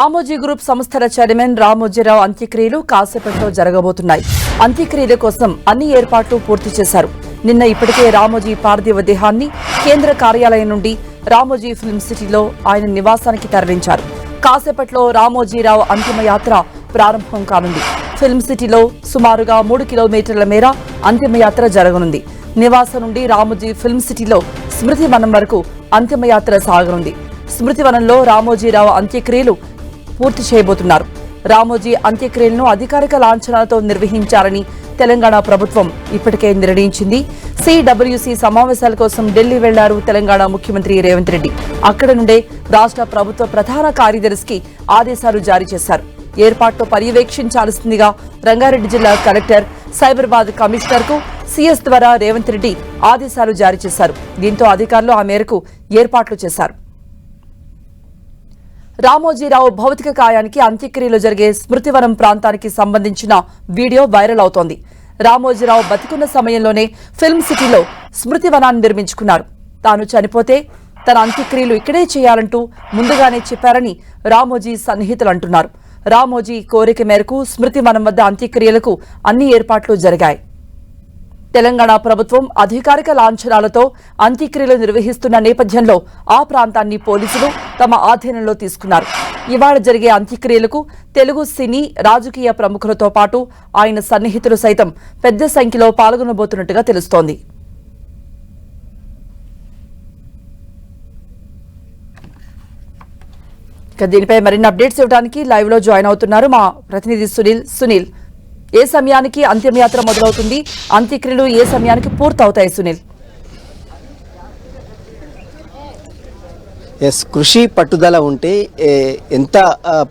Ramoji group సంస్థల chairman Ramoji Rao అంత్యక్రియలు కాసేపట్లో జరగబోతున్నాయి. అంత్యక్రియల కోసం అన్ని ఏర్పాట్లు పూర్తి చేశారు. నిన్న ఇప్పటికే రామోజీ పార్థివ దేహాన్ని కేంద్ర కార్యాలయం నుండి రామోజీ ఫిల్మ్ సిటీలో ఆయన నివాసానికి తరలించారు. కాసేపట్లో రామోజీరావు అంతిమ యాత్ర ప్రారంభం కానుంది. ఫిల్మ్ సిటీలో సుమారుగా మూడు కిలోమీటర్ల మేర అంతిమయాత్ర జరగనుంది. నివాసం నుండి రామోజీ ఫిల్మ్ సిటీలో స్మృతి వనం వరకు అంతిమయాత్ర సాగనుంది. స్మృతివనంలో రామోజీరావు అంత్యక్రియలు పూర్తి చేయబోతున్నారు. రామోజీ అంత్యక్రియలను అధికారిక లాంఛనాలతో నిర్వహించాలని తెలంగాణ ప్రభుత్వం ఇప్పటికే నిర్ణయించింది. సిడబ్ల్యూసీ సమావేశాల కోసం ఢిల్లీ వెళ్ళారు తెలంగాణ ముఖ్యమంత్రి రేవంత్ రెడ్డి. అక్కడ నుండే రాష్ట్ర ప్రభుత్వ ప్రధాన కార్యదర్శికి ఆదేశాలు జారీ చేశారు. ఏర్పాట్లు పర్యవేక్షించాల్సిందిగా రంగారెడ్డి జిల్లా కలెక్టర్ సైబరాబాద్ కమిషనర్కు సీఎస్ ద్వారా రేవంత్ రెడ్డి ఆదేశాలు జారీ చేశారు. దీంతో అధికారులు ఆ మేరకు ఏర్పాట్లు చేశారు. రామోజీరావు భౌతిక కాయానికి అంత్యక్రియలు జరిగే స్మృతివనం ప్రాంతానికి సంబంధించిన వీడియో వైరల్ అవుతోంది. రామోజీరావు బతికున్న సమయంలోనే ఫిల్మ్ సిటీలో స్మృతివనాన్ని నిర్మించుకున్నారు. తాను చనిపోతే తన అంత్యక్రియలు ఇక్కడే చేయాలంటూ ముందుగానే చెప్పారని రామోజీ సన్నిహితులు అంటున్నారు. రామోజీ కోరిక మేరకు స్మృతివనం వద్ద అంత్యక్రియలకు అన్ని ఏర్పాట్లు జరిగాయి. తెలంగాణ ప్రభుత్వం అధికారిక లాంఛనాలతో అంత్యక్రియలు నిర్వహిస్తున్న నేపథ్యంలో ఆ ప్రాంతాన్ని పోలీసులు తమ ఆధీనంలో తీసుకున్నారు. ఇవాళ జరిగే అంత్యక్రియలకు తెలుగు సినీ రాజకీయ ప్రముఖులతో పాటు ఆయన సన్నిహితులు సైతం పెద్ద సంఖ్యలో పాల్గొనబోతున్నట్టుగా తెలుస్తోంది. దీనిపై మరిన్ని అప్డేట్స్ ఇవ్వడానికి లైవ్లో జాయిన్ అవుతున్నారు మా ప్రతినిధి సునీల్. సునీల్ ఏ సమయానికి అంత్యయాత్ర మొదలవుతుంది? అంత్యక్రియలు ఏ సమయానికి పూర్తవుతాయి సునీల్? ఎస్ కృషి పట్టుదల ఉంటే ఎంత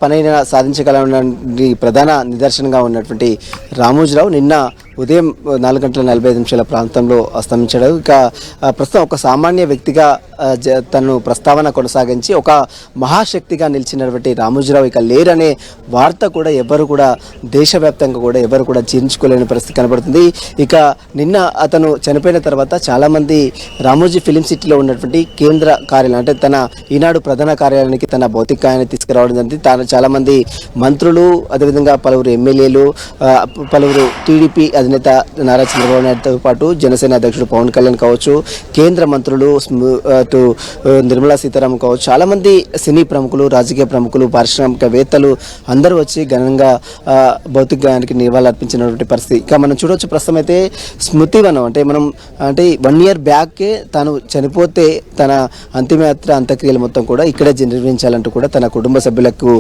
పనైనా సాధించగలనటువంటి ప్రధాన నిదర్శనంగా ఉన్నటువంటి రామోజీరావు నిన్న ఉదయం నాలుగు గంటల నలభై ఐదు నిమిషాల ప్రాంతంలో అస్తమించాడు. ఇక ప్రస్తుతం ఒక సామాన్య వ్యక్తిగా జ- తను ప్రస్తావన కొనసాగించి ఒక మహాశక్తిగా నిలిచినటువంటి రామోజీరావు ఇక లేరనే వార్త కూడా ఎవరు కూడా దేశవ్యాప్తంగా కూడా ఎవరు కూడా జీర్ణించుకోలేని పరిస్థితి కనబడుతుంది. ఇక నిన్న అతను చనిపోయిన తర్వాత చాలామంది రామోజీ ఫిలిం సిటీలో ఉన్నటువంటి కేంద్ర కార్యాలయం అంటే తన ఈనాడు ప్రధాన కార్యాలయానికి తన భౌతికాయాన్ని తీసుకురావడం జరిగింది. తాను చాలామంది మంత్రులు అదేవిధంగా పలువురు ఎమ్మెల్యేలు పలువురు టీడీపీ అధినేత నారా చంద్రబాబు నాయుడుతో పాటు జనసేన అధ్యక్షుడు పవన్ కళ్యాణ్ కావచ్చు కేంద్ర మంత్రులు అటు నిర్మలా సీతారామన్ కావచ్చు చాలామంది సినీ ప్రముఖులు రాజకీయ ప్రముఖులు పారిశ్రామికవేత్తలు అందరూ వచ్చి ఘనంగా భౌతిక గాయానికి నివాళులర్పించినటువంటి పరిస్థితి. ఇక మనం చూడవచ్చు ప్రస్తుతం అయితే స్మృతివనం అంటే మనం అంటే వన్ ఇయర్ బ్యాక్కే తాను చనిపోతే తన అంతిమయాత్ర అంత్యక్రియలు మొత్తం కూడా ఇక్కడే నిర్వహించాలంటూ కూడా తన కుటుంబ సభ్యులకు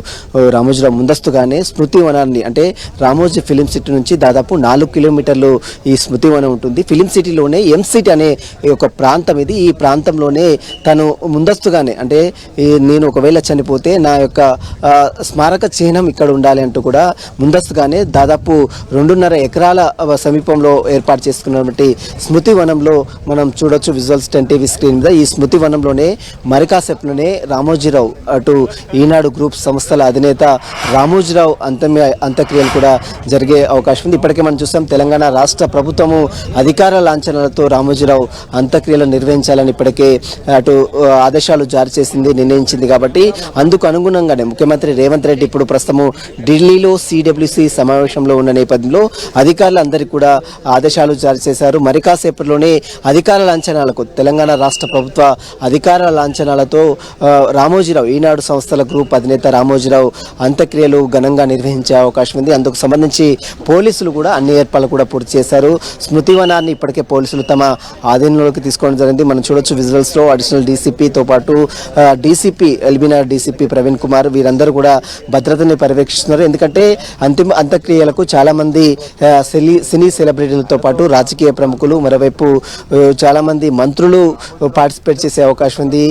రామోజీరావు ముందస్తుగానే స్మృతివనాన్ని అంటే రామోజీ ఫిలిం సిటీ నుంచి దాదాపు నాలుగు కిలోమీటర్లు ఈ స్మృతివనం ఉంటుంది. ఫిలిం సిటీలోనే ఎంసిటీ అనే ఒక ప్రాంతం ఇది. ఈ ప్రాంతంలోనే తను ముందస్తుగానే అంటే నేను ఒకవేళ చనిపోతే నా యొక్క స్మారక చిహ్నం ఇక్కడ ఉండాలి అంటూ కూడా ముందస్తుగానే దాదాపు రెండున్నర ఎకరాల సమీపంలో ఏర్పాటు చేసుకున్నటువంటి స్మృతి వనంలో మనం చూడొచ్చు విజువల్స్ టెన్ టీవీ స్క్రీన్ మీద. ఈ స్మృతి వనంలోనే మరికాసేపులోనే రామోజీరావు అటు ఈనాడు గ్రూప్ సంస్థల అధినేత రామోజీరావు అంతమ్య అంత్యక్రియలు కూడా జరిగే అవకాశం ఉంది. ఇప్పటికే మనం చూస్తాం తెలంగాణ రాష్ట్ర ప్రభుత్వము అధికార లాంఛనాలతో రామోజీరావు అంత్యక్రియలు నిర్వహించాలని ఇప్పటికే అటు ఆదేశాలు జారీ చేసింది నిర్ణయించింది కాబట్టి అందుకు అనుగుణంగానే ముఖ్యమంత్రి రేవంత్ రెడ్డి ఇప్పుడు ప్రస్తుతము ఢిల్లీలో సిడబ్ల్యూసి సమావేశంలో ఉన్న నేపథ్యంలో అధికారులందరికీ కూడా ఆదేశాలు జారీ చేశారు. మరి కాసేపట్లోనే అధికార లాంఛనాలకు తెలంగాణ రాష్ట్ర ప్రభుత్వ అధికార లాంఛనాలతో రామోజీరావు ఈనాడు సంస్థల గ్రూప్ అధినేత రామోజీరావు అంత్యక్రియలు ఘనంగా నిర్వహించే అవకాశం ఉంది. అందుకు సంబంధించి పోలీసులు కూడా అన్ని ఏర్పాట్లు కూడా పూర్తి చేశారు. స్మృతివనాన్ని ఇప్పటికే పోలీసులు తమ ఆధీనంలోకి తీసుకోవడం జరిగింది. మనం చూడొచ్చు విజువల్స్లో అడిషనల్ డీసీపీతో పాటు డీసీపీ ఎల్బీనార్ డీసీపీ ప్రవీణ్ కుమార్ వీరందరూ కూడా భద్రతని పర్యవేక్షిస్తున్నారు. ఎందుకంటే అంతిమ అంత్యక్రియలకు చాలామంది సినీ సినీ సెలబ్రిటీలతో పాటు రాజకీయ ప్రముఖులు మరోవైపు చాలామంది మంత్రులు పార్టిసిపేట్ చేసే అవకాశం ఉంది.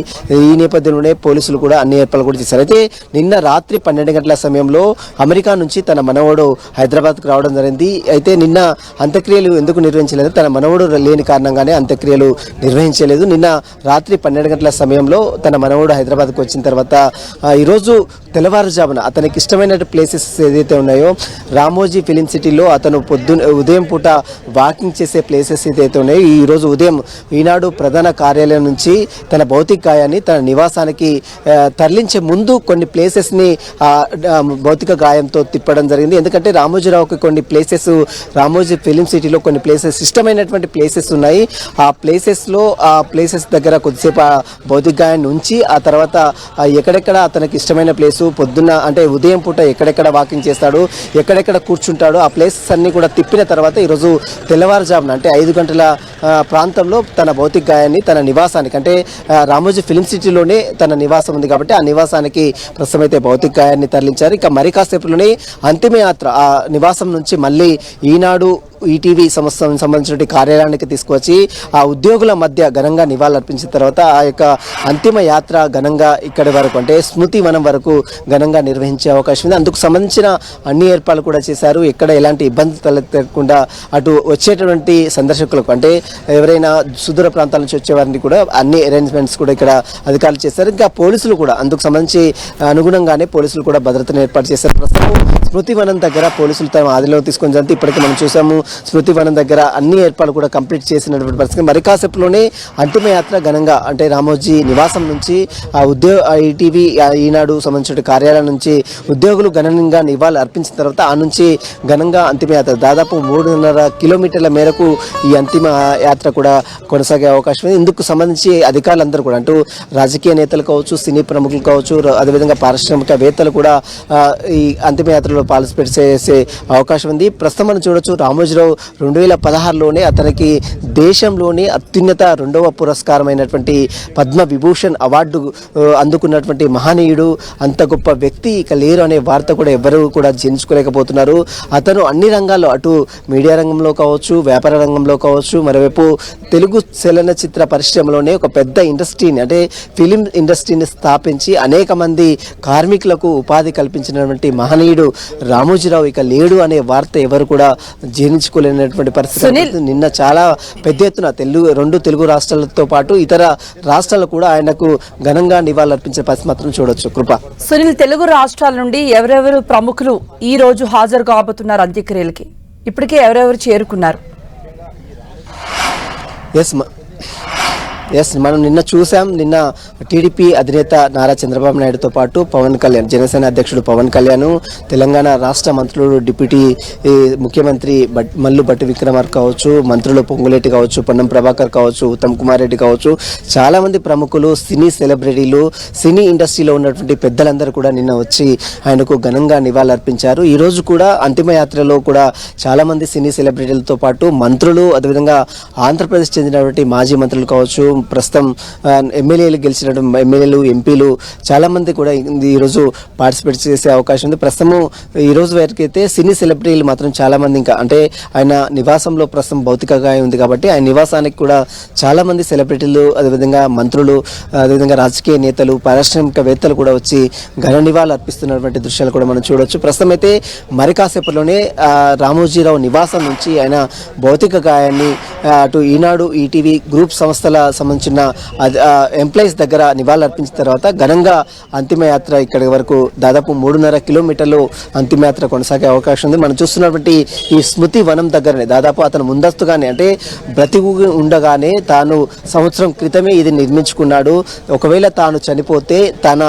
ఈ నేపథ్యంలోనే పోలీసులు కూడా అన్ని ఏర్పాట్లు కూడా చేశారు. అయితే నిన్న రాత్రి పన్నెండు గంటల సమయంలో అమెరికా నుంచి తన మనవడు హైదరాబాద్కు రావడం జరిగింది. అయితే నిన్న అంత్యక్రియలు ఎందుకు నిర్వహించలేదు? తన మనవడు లేని కారణంగానే అంత్యక్రియలు నిర్వహించలేదు. నిన్న రాత్రి పన్నెండు గంటల సమయంలో తన మనవడు హైదరాబాద్కు వచ్చిన తర్వాత ఈరోజు తెల్లవారుజామున అతనికి ఇష్టమైన ప్లేసెస్ ఏదైతే ఉన్నాయో రామోజీ ఫిలిం సిటీలో అతను పొద్దున ఉదయం పూట వాకింగ్ చేసే ప్లేసెస్ ఏదైతే ఉన్నాయో ఈ రోజు ఉదయం ఈనాడు ప్రధాన కార్యాలయం నుంచి తన భౌతిక గాయాన్ని తన నివాసానికి తరలించే ముందు కొన్ని కొన్ని ప్లేసెస్ని భౌతిక గాయంతో తిప్పడం జరిగింది. ఎందుకంటే రామోజీరావుకి కొన్ని ప్లేసెస్ రామోజీ ఫిలిం సిటీలో కొన్ని ప్లేసెస్ ఇష్టమైనటువంటి ప్లేసెస్ ఉన్నాయి. ఆ ప్లేసెస్లో ఆ ప్లేసెస్ దగ్గర కొద్దిసేపు ఆ భౌతిక గాయాన్ని ఉంచి ఆ తర్వాత ఎక్కడెక్కడ అతనికి ఇష్టమైన ప్లేసు పొద్దున్న అంటే ఉదయం పూట ఎక్కడెక్కడ వాకింగ్ చేస్తాడు ఎక్కడెక్కడ కూర్చుంటాడో ఆ ప్లేసెస్ అన్నీ కూడా తిప్పిన తర్వాత ఈరోజు తెల్లవారుజామున అంటే ఐదు గంటల ప్రాంతంలో తన భౌతిక గాయాన్ని తన నివాసానికి అంటే రామోజీ ఫిలిం సిటీలోనే తన నివాసం ఉంది కాబట్టి ఆ నివాసానికి ప్రస్తుతం అయితే భౌతిక గాయాన్ని తరలించారు. ఇక మరి కాసేపులోనే అంతిమయాత్ర ఆ నివాసం నుంచి మళ్ళీ ఈనాడు ఈటీవీ సంస్థ సంబంధించిన కార్యాలయానికి తీసుకువచ్చి ఆ ఉద్యోగుల మధ్య ఘనంగా నివాళులర్పించిన తర్వాత ఆ యొక్క అంతిమ యాత్ర ఘనంగా ఇక్కడి వరకు అంటే స్మృతి వనం వరకు ఘనంగా నిర్వహించే అవకాశం ఉంది. అందుకు సంబంధించిన అన్ని ఏర్పాట్లు కూడా చేశారు. ఎక్కడ ఎలాంటి ఇబ్బందులు తలెత్తకుండా అటు వచ్చేటటువంటి సందర్శకులకు అంటే ఎవరైనా సుదూర ప్రాంతాల నుంచి వచ్చేవారిని కూడా అన్ని అరేంజ్మెంట్స్ కూడా ఇక్కడ అధికారులు చేశారు. ఇంకా పోలీసులు కూడా అందుకు సంబంధించి అనుగుణంగానే పోలీసులు కూడా భద్రతను ఏర్పాటు చేశారు. ప్రస్తుతం స్మృతి వనం దగ్గర పోలీసులు తమ ఆదిలో తీసుకొని జరిగితే ఇప్పటికీ మనం చూసాము స్మృతి వనం దగ్గర అన్ని ఏర్పాట్లు కూడా కంప్లీట్ చేసినటువంటి పరిస్థితి. మరి కాసేపులోనే అంతిమయాత్ర ఘనంగా అంటే రామోజీ నివాసం నుంచి ఆ ఉద్యోగ ఈటీవీ ఈనాడు సంబంధించిన కార్యాలయం నుంచి ఉద్యోగులు ఘనంగా నివాళులు అర్పించిన తర్వాత ఆ నుంచి ఘనంగా అంతిమయాత్ర దాదాపు మూడున్నర కిలోమీటర్ల మేరకు ఈ అంతిమ యాత్ర కూడా కొనసాగే అవకాశం ఉంది. ఇందుకు సంబంధించి అధికారులందరూ కూడా అంటూ రాజకీయ నేతలు కావచ్చు సినీ ప్రముఖులు కావచ్చు ర- అదేవిధంగా పారిశ్రామికవేత్తలు కూడా ఈ అంతిమయాత్రలో యాత్రలో పార్టిసిపేట్ చేసే అవకాశం ఉంది. ప్రస్తుతం మనం చూడొచ్చు రామోజీరావు రెండు వేల పదహారులోనే అతనికి దేశంలోనే అత్యున్నత రెండవ పురస్కారమైనటువంటి పద్మ విభూషణ్ అవార్డు అందుకున్నటువంటి మహనీయుడు అంత గొప్ప వ్యక్తి ఇక లేరు అనే వార్త కూడా ఎవరు కూడా జీర్ణించుకోలేకపోతున్నారు అతను అన్ని రంగాల్లో అటు మీడియా రంగంలో కావచ్చు వ్యాపార రంగంలో కావచ్చు మరోవైపు తెలుగు చలనచిత్ర పరిశ్రమలోనే ఒక పెద్ద ఇండస్ట్రీని అంటే ఫిలిం ఇండస్ట్రీని స్థాపించి అనేక మంది కార్మికులకు ఉపాధి కల్పించినటువంటి మహనీయుడు రామోజీరావు ఇక లేడు అనే వార్త ఎవరు కూడా జీర్ణించుకోలేనటువంటి పరిస్థితి. నిన్న చాలా పెద్ద ఎత్తున తెలుగు రెండు తెలుగు రాష్ట్రాలతో పాటు ఇతర రాష్ట్రాలు కూడా ఆయనకు ఘనంగా నివాళులర్పించే పరిస్థితి మాత్రం చూడొచ్చు. కృప. సునీల్ తెలుగు రాష్ట్రాల నుండి ఎవరెవరు ప్రముఖులు ఈ రోజు హాజరు కాబోతున్నారు అంత్యక్రియలకి? ఇప్పటికే ఎవరెవరు చేరుకున్నారు? ఎస్ ఎస్ మనం నిన్న చూసాం. నిన్న టీడీపీ అధినేత నారా చంద్రబాబు నాయుడుతో పాటు పవన్ కళ్యాణ్ జనసేన అధ్యక్షుడు పవన్ కళ్యాణ్ తెలంగాణ రాష్ట్ర మంత్రులు డిప్యూటీ ఈ, ముఖ్యమంత్రి బట్ మల్లు భట్టి విక్రమార్ కావచ్చు మంత్రులు పొంగులేటి కావచ్చు పొన్నం ప్రభాకర్ కావచ్చు ఉత్తమ్ కుమార్ రెడ్డి కావచ్చు చాలా మంది ప్రముఖులు సినీ సెలబ్రిటీలు సినీ ఇండస్ట్రీలో ఉన్నటువంటి పెద్దలందరూ కూడా నిన్న వచ్చి ఆయనకు ఘనంగా నివాళులర్పించారు. ఈరోజు కూడా అంతిమయాత్రలో కూడా చాలామంది సినీ సెలబ్రిటీలతో పాటు మంత్రులు అదేవిధంగా ఆంధ్రప్రదేశ్ చెందినటువంటి మాజీ మంత్రులు కావచ్చు ప్రస్తుతం ఎమ్మెల్యేలు గెలిచినటువంటి ఎమ్మెల్యేలు ఎంపీలు చాలామంది కూడా ఈ- ఈరోజు పార్టిసిపేట్ చేసే అవకాశం ఉంది. ప్రస్తుతం ఈ రోజు వరకు అయితే సినీ సెలబ్రిటీలు మాత్రం చాలామంది ఇంకా అంటే ఆయన నివాసంలో ప్రస్తుతం భౌతిక ఉంది కాబట్టి ఆయన నివాసానికి కూడా చాలామంది సెలబ్రిటీలు అదేవిధంగా మంత్రులు అదేవిధంగా రాజకీయ నేతలు పారిశ్రామికవేత్తలు కూడా వచ్చి ఘన నివాళులు అర్పిస్తున్నటువంటి దృశ్యాలు కూడా మనం చూడవచ్చు ప్రస్తుతం అయితే మరి కాసేపట్లోనే రామోజీరావు నివాసం నుంచి ఆయన భౌతిక గాయాన్ని అటు ఈనాడు ఈటీవీ గ్రూప్ సంస్థల సంబంధించిన ఎంప్లాయీస్ దగ్గర నివాళులు అర్పించిన తర్వాత ఘనంగా అంతిమయాత్ర ఇక్కడి వరకు దాదాపు మూడున్నర కిలోమీటర్లు అంతిమయాత్ర కొనసాగే అవకాశం ఉంది. మనం చూస్తున్నటువంటి ఈ స్మృతి వనం దగ్గరనే దాదాపు అతను ముందస్తుగానే అంటే బ్రతికు ఉండగానే తాను సంవత్సరం క్రితమే ఇది నిర్మించుకున్నాడు. ఒకవేళ తాను చనిపోతే తన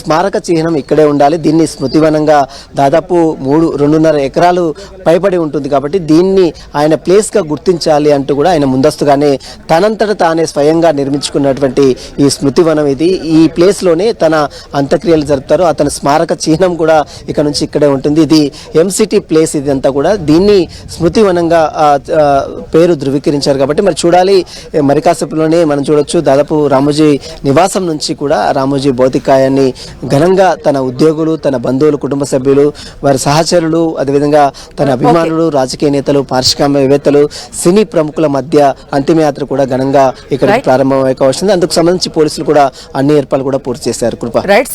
స్మారక చిహ్నం ఇక్కడే ఉండాలి. దీన్ని స్మృతివనంగా దాదాపు మూడు రెండున్నర ఎకరాలు పైబడి ఉంటుంది కాబట్టి దీన్ని ఆయన ప్లేస్గా గుర్తించాలి అంటూ కూడా ఆయన ముందస్తుగానే తనంతట తానే స్వయం స్వయంగా నిర్మించుకున్నటువంటి ఈ స్మృతివనం ఇది. ఈ ప్లేస్లోనే తన అంత్యక్రియలు జరుపుతారు. అతని స్మారక చిహ్నం కూడా ఇక్కడ నుంచి ఇక్కడే ఉంటుంది. ఇది ఎంసిటీ ప్లేస్ ఇది అంతా కూడా. దీన్ని స్మృతివనంగా పేరు ధృవీకరించారు కాబట్టి మరి చూడాలి. ఏ, మరి కాసేపులోనే మనం చూడొచ్చు. దాదాపు రామోజీ నివాసం నుంచి కూడా రామోజీ భౌతికాయాన్ని ఘనంగా తన ఉద్యోగులు తన బంధువులు కుటుంబ సభ్యులు వారి సహచరులు అదేవిధంగా తన అభిమానులు రాజకీయ నేతలు పారిశ్రామికవేత్తలు సినీ ప్రముఖుల మధ్య అంతిమయాత్ర కూడా ఘనంగా ఇక్కడ ప్రారంభం ప్రారంభమయ్యే అందుకు సంబంధించి పోలీసులు కూడా అన్ని ఏర్పాట్లు కూడా పూర్తి చేశారు. కృప. రైట్